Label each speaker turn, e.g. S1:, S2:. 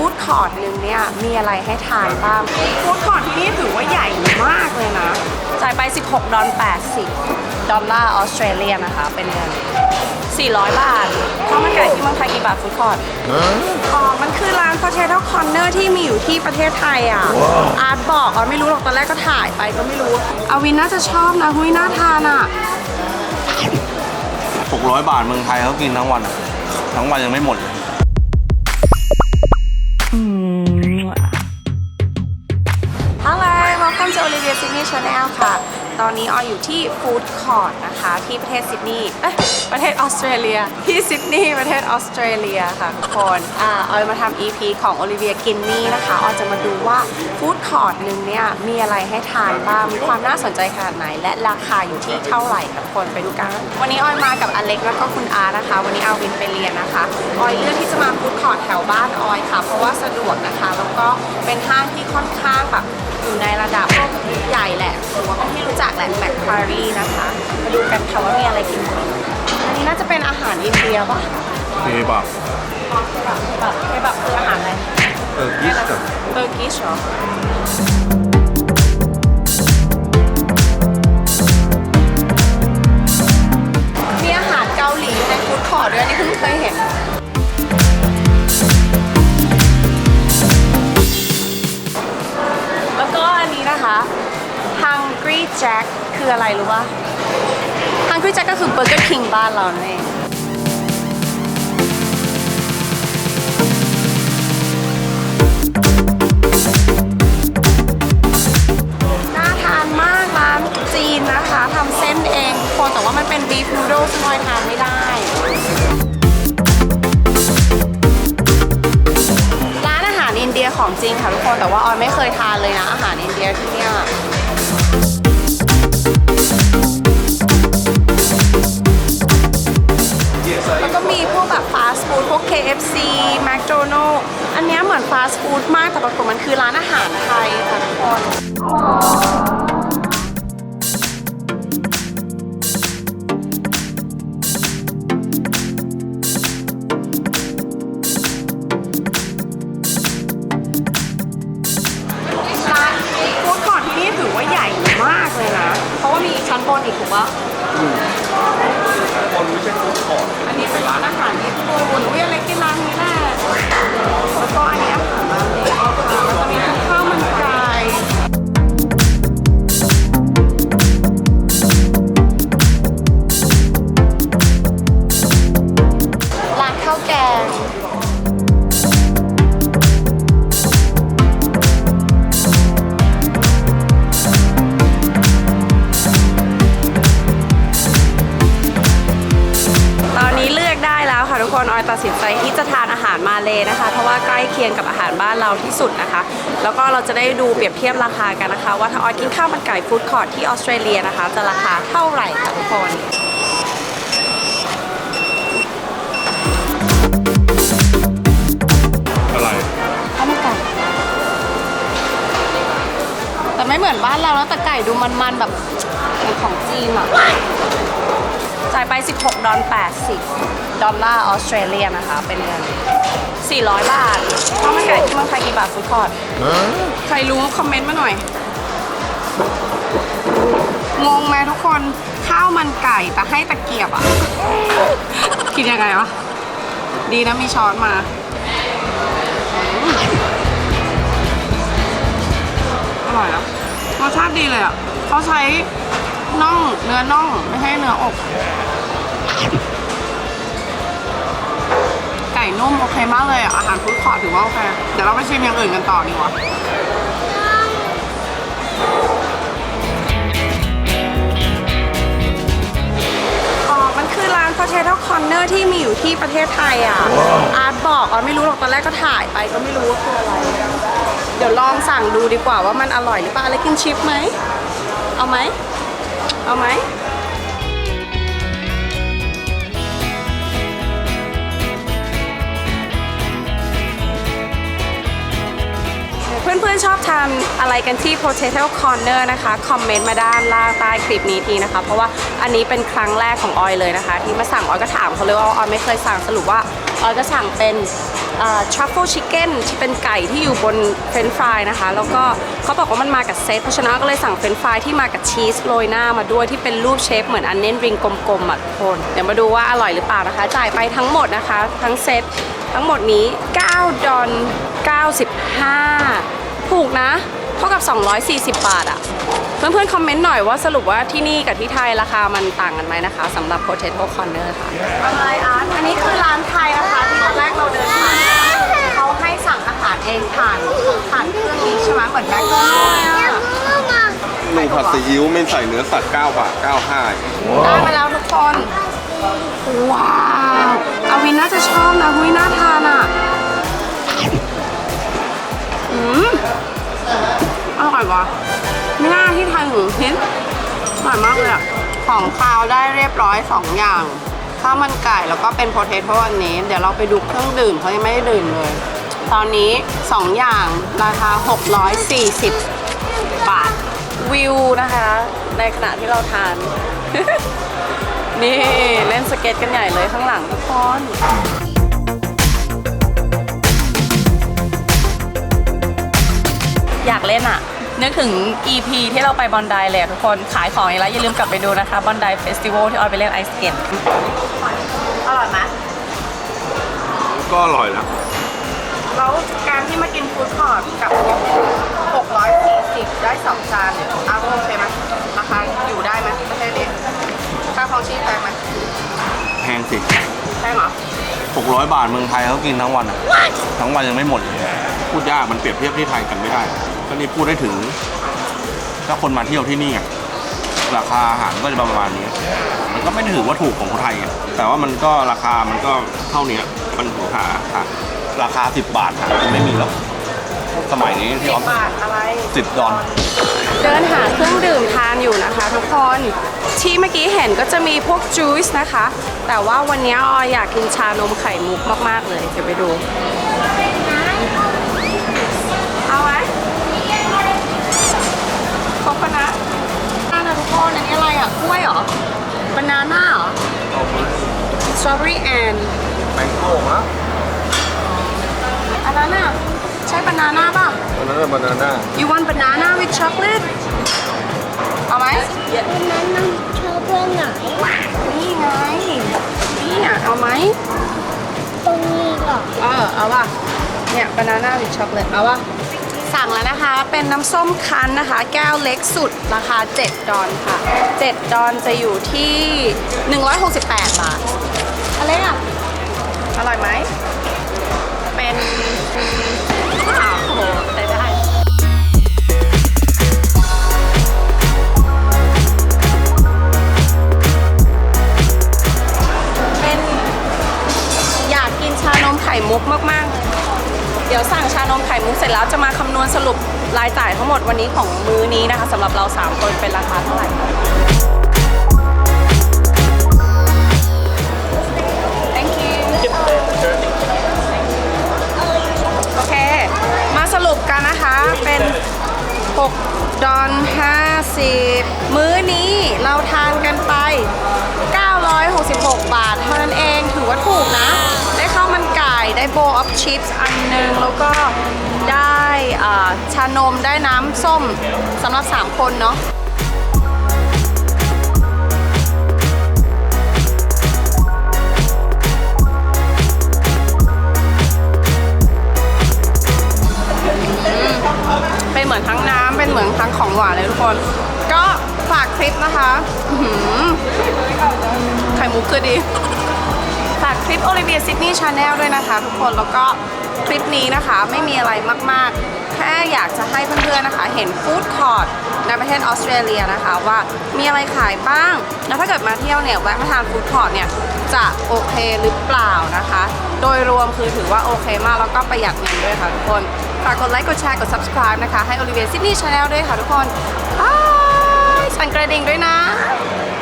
S1: ฟู้ดคอร์ทหนึ่งเนี่ยมีอะไรให้ทานบ้างฟู้ดคอร์ทที่นี่ถือว่าใหญ่มากเลยนะจ่ายไป 16 ดอล80 ดอลลาร์ออสเตรเลียนะคะ เป็นเงิน 400 บาทข้าวมันไก่ที่เมืองไทยกี่บาทฟู้ดคอร์ทอ๋อ มันคือร้าน Potato Corner ที่มีอยู่ที่ประเทศไทยอะ อาร์ตบอกอ๋อไม่รู้หรอกตอนแรกก็ถ่ายไปก็ไม่รู้อาวินน่าจะชอบนะหุ้ยน่าทานอะ
S2: 600 บาทเมืองไทยเขากินทั้งวันอะทั้งวันยังไม่หมดเลย
S1: to Olivia Sydney Channel ค่ะ ตอนนี้ออยอยู่ที่ Food Court นะคะ ที่ประเทศซิดนีย์ประเทศออสเตรเลีย ที่ซิดนีย์ประเทศออสเตรเลียค่ะทุกคนอ่าออยมาทำ EP ของ Olivia กินนี่นะคะออยจะมาดูว่า Food Court หนึ่งเนี่ย มีอะไรให้ทานบ้าง มีความน่าสนใจขนาดไหน และราคาอยู่ที่เท่าไหร่ค่ะทุกคนไปดูกัน วันนี้ออยมากับอเล็กแล้วก็คุณอาร์นะคะ วันนี้เอาวินไปเรียนนะคะออยเลือกที่จะมาฟู้ดคอร์ทแถวบ้านออยค่ะ เพราะว่าสะดวกนะคะ แล้วก็เป็นห้างที่ค่อนข้างแบบ อยู่ในระดับใหญ่แหละหรือว่าเป็นที่รู้จักแหละแมคคารีนะคะมาดูกันค่ะว่ามีอะไรกินบ้างอันนี้น่าจะเป็นอาหารอินเดียป่ะ
S2: เคบับ
S1: อ๋อเคบับเคบับเคบับคืออาหารอะไร
S2: เออกิสกับ
S1: เตอร์กิชเหรอมีอาหารเกาหลีในฟู้ดคอร์ทด้วยอันนี่เพิ่งเคยเห็น Hungry Jack คืออะไรรู้ป่ะ Hungry Jack ก็คือ Burger King บ้านเรานั่นเองน่าทานมากร้านจีนนะคะทำเส้นเองทุกคนแต่ว่ามันเป็นบีฟนูโดซึ่งออยทานไม่ได้ ร้านอาหารอินเดียของจริงค่ะทุกคนแต่ว่าออยไม่เคยทานเลยนะอาหารอินเดียที่เนี่ย ฟาสต์ฟู้ดมากแต่ปรากฏมันคือร้านอาหารไทยค่ะทุกคน ดสินใจที่จะทานอาหารมาเลยนะคะ เพราะว่าใกล้เคียงกับอาหารบ้านเราที่สุดนะคะ แล้วก็เราจะได้ดูเปรียบเทียบราคากันนะคะ ว่าถ้าออยกินข้าวมันไก่ฟู้ดคอร์ทที่ออสเตรเลียนะคะ จะราคาเท่าไหร่ค่ะทุกคน
S2: อะไร
S1: ข้าวมันไก่แต่ไม่เหมือนบ้านเราแล้วแต่ไก่ดูมันๆแบบเหมือนของจีนอะ จ่ายไป 16 ดอล80 ดอลลาร์ออสเตรเลียนะคะ เป็นเงิน 400 บาทข้าวมันไก่ที่เมืองไทยกี่บาทฟู้ดคอร์ทใครรู้คอมเมนต์มาหน่อย งงไหมทุกคน ข้าวมันไก่แต่ให้ตะเกียบอะคิดยังไงวะ ดีนะมีช้อนมาอร่อยนะรสชาติดีเลยอะเขาใช้ น่องเนื้อน่องไม่ใช่เนื้ออกไก่นุ่มโอเคมากเลยอะอาหารฟู้ดคอร์ทถือว่าโอเคเดี๋ยวเราไปชิมอย่างอื่นกันต่อดีกว่าอ๋อมันคือร้าน Potato Corner ที่มีอยู่ที่ประเทศไทยอะ อาร์ตบอกอ๋อไม่รู้หรอกตอนแรกก็ถ่ายไปก็ไม่รู้ว่าคืออะไร เดี๋ยวลองสั่งดูดีกว่าว่ามันอร่อยหรือเปล่าอะไรกินชิปไหม เอาไหม เอาไหมเพื่อนๆชอบทานอะไรกันที่ Potato Corner นะคะ คอมเมนต์มาด้านล่างใต้คลิปนี้ทีนะคะ เพราะว่าอันนี้เป็นครั้งแรกของออยเลยนะคะ ที่มาสั่งออยก็ถามเขาเลยว่าออยไม่เคยสั่งสรุปว่าออยก็สั่งเป็น ทรัฟเฟิลชิคเก้นที่เป็นไก่ที่อยู่บนเฟรนช์ฟรายนะคะ แล้วก็เขาบอกว่ามันมากับเซตเพราะฉะนั้นก็เลยสั่งเฟรนช์ฟรายที่มากับชีสโรยหน้ามาด้วยที่เป็นรูปเชฟเหมือนอันเน้นริงกลมๆอะทุกคนเดี๋ยวมาดูว่าอร่อยหรือเปล่านะคะ จ่ายไปทั้งหมดนะคะ ทั้งเซตทั้งหมดนี้ 9 ดอล95 ถูกนะ เท่ากับ 240 บาทอะเพื่อนๆ คอมเมนต์หน่อยว่าสรุปว่าที่นี่กับที่ไทยราคามันต่างกันไหมนะคะสำหรับ Potato Corner ค่ะอะไรอาร์ตอันนี้คือร้านไทยนะคะที่ตอนแรกเราเดิน เองผ่านผ่านเครื่องนี้ใช่ไหมเหมือนแบ็คโกเลยอะ
S3: หนึ่งผัดซีอิ๊วไม่ใส่เนื้อสัตว์9บาท95
S1: ได้มาแล้วทุกคน ว้าวอาวินน่าจะชอบนะหุยน่าทานอะอืมอร่อยว่ะไม่น่าที่ไทยหมูพิษอร่อยมากเลยอะของคาวได้เรียบร้อย 2 อย่างข้าวมันไก่แล้วก็เป็นโพเทโต้อันนี้ เดี๋ยวเราไปดูเครื่องดื่มเขายังไม่ได้ดื่มเลย ตอนนี้ 2 อย่างราคา 640 บาท วิวนะคะ ในขณะที่เราทาน นี่ เล่นสเก็ตกันใหญ่เลยข้างหลังทุกคนอยากเล่นอะนึกถึง EP ที่เราไปบอนไดเลยอะทุกคนขายของอีกแล้วอย่าลืมกลับไปดูนะคะบอนไดเฟสติวัลที่ออยไปเล่นไอสเก็ตอร่อยไหม
S3: ก็อร่อยนะ
S1: แล้วการที่มากินฟู้ดคอร์ทกับงบ640 ได้2จานเนี่ยอ้าวโอเคไหมราคาอยู่ได้ไหมประเทศนี้ค่าครองชีพแพงไหม
S2: แพงสิ
S1: แพงเหรอ
S2: 600 บาทเมืองไทยเขากินทั้งวันอะทั้งวันยังไม่หมดเลย
S3: พูดยากมันเปรียบเทียบที่ไทยกันไม่ได้ ก็นี่พูดได้ถึง ถ้าคนมาเที่ยวที่นี่อะราคาอาหารก็จะประมาณนี้ มันก็ไม่ได้ถือว่าถูกของคนไทยอะแต่ว่ามันก็ราคามันก็เท่านี้มันถือหาหา ราคา 10 บาทหาไม่มีแล้วสมัยนี้ที่ออฟ
S1: บาทอะไร
S2: สิบดอล
S1: เดินหาเครื่องดื่มทานอยู่นะคะ ทุกคนที่เมื่อกี้เห็นก็จะมีพวกจูสนะคะ แต่ว่าวันนี้ออยอยากกินชานมไข่มุกมาก ๆ เลยเดี๋ยวไปดู เอาไหมโคโคนัทน่านะทุกคนอันนี้อะไรอะ กล้วยเหรอบานาน่าเหรอสตรอเบอรี่แอน
S3: แมงโก้มะ
S1: อันนั้นอะใช่บานาน่าป่ะ
S3: อันนั้นบานาน่า
S1: You want banana with chocolate เอาไหม
S4: วันนั้นน้องชอบเรื่องไหน
S1: นี่ไงนี่อะเอาไหม
S4: ตรงนี้เหรอ
S1: เออเอาป่ะเนี่ยบานาน่า with chocolate เอาป่ะสั่งแล้วนะคะ เป็นน้ำส้มคั้นนะคะ แก้วเล็กสุดราคา 7 ดอลค่ะ 7 ดอลจะอยู่ที่ 168 บาทอะไรอะ อร่อยไหม เป็น อ้าวโหได้ได้ เป็นอยากกินชานมไข่มุกมาก ๆ เลยเดี๋ยวสั่งชานมไข่มุกเสร็จแล้วจะมาคำนวณสรุปรายจ่ายทั้งหมดวันนี้ของมื้อนี้นะคะสำหรับเรา 3 คนเป็นราคาเท่าไหร่ 6ดอล50 มื้อนี้เราทานกันไป 966 บาท เท่านั้นเองถือว่าถูกนะ ได้ข้าวมันไก่ได้โบว์ออฟชิพส์อันหนึง แล้วก็ได้ชานมได้น้ำส้มสำหรับ 3 คนเนาะเป็นเหมือนทั้งน้ำ เป็นเหมือนทั้งของหวานเลยทุกคน ก็ฝากคลิปนะคะไข่มุกคือดี ฝากคลิปโอลิเวียซิดนีย์ชาแนลด้วยนะคะ ทุกคนแล้วก็คลิปนี้นะคะไม่มีอะไรมาก ๆ แค่อยากจะให้เพื่อนๆนะคะ เห็นฟู้ดคอร์ท ในประเทศออสเตรเลียนะคะว่ามีอะไรขายบ้าง แล้วถ้าเกิดมาเที่ยวเนี่ยแวะมาทานฟู้ดคอร์ทเนี่ยจะโอเคหรือเปล่านะคะ โดยรวมคือถือว่าโอเคมากแล้วก็ประหยัดเงินด้วยค่ะทุกคน ฝากกดไลค์กดแชร์กด subscribe นะคะ ให้ Olivia Sydney Channel ด้วยค่ะทุกคนบายสั่นกระดิ่งด้วยนะ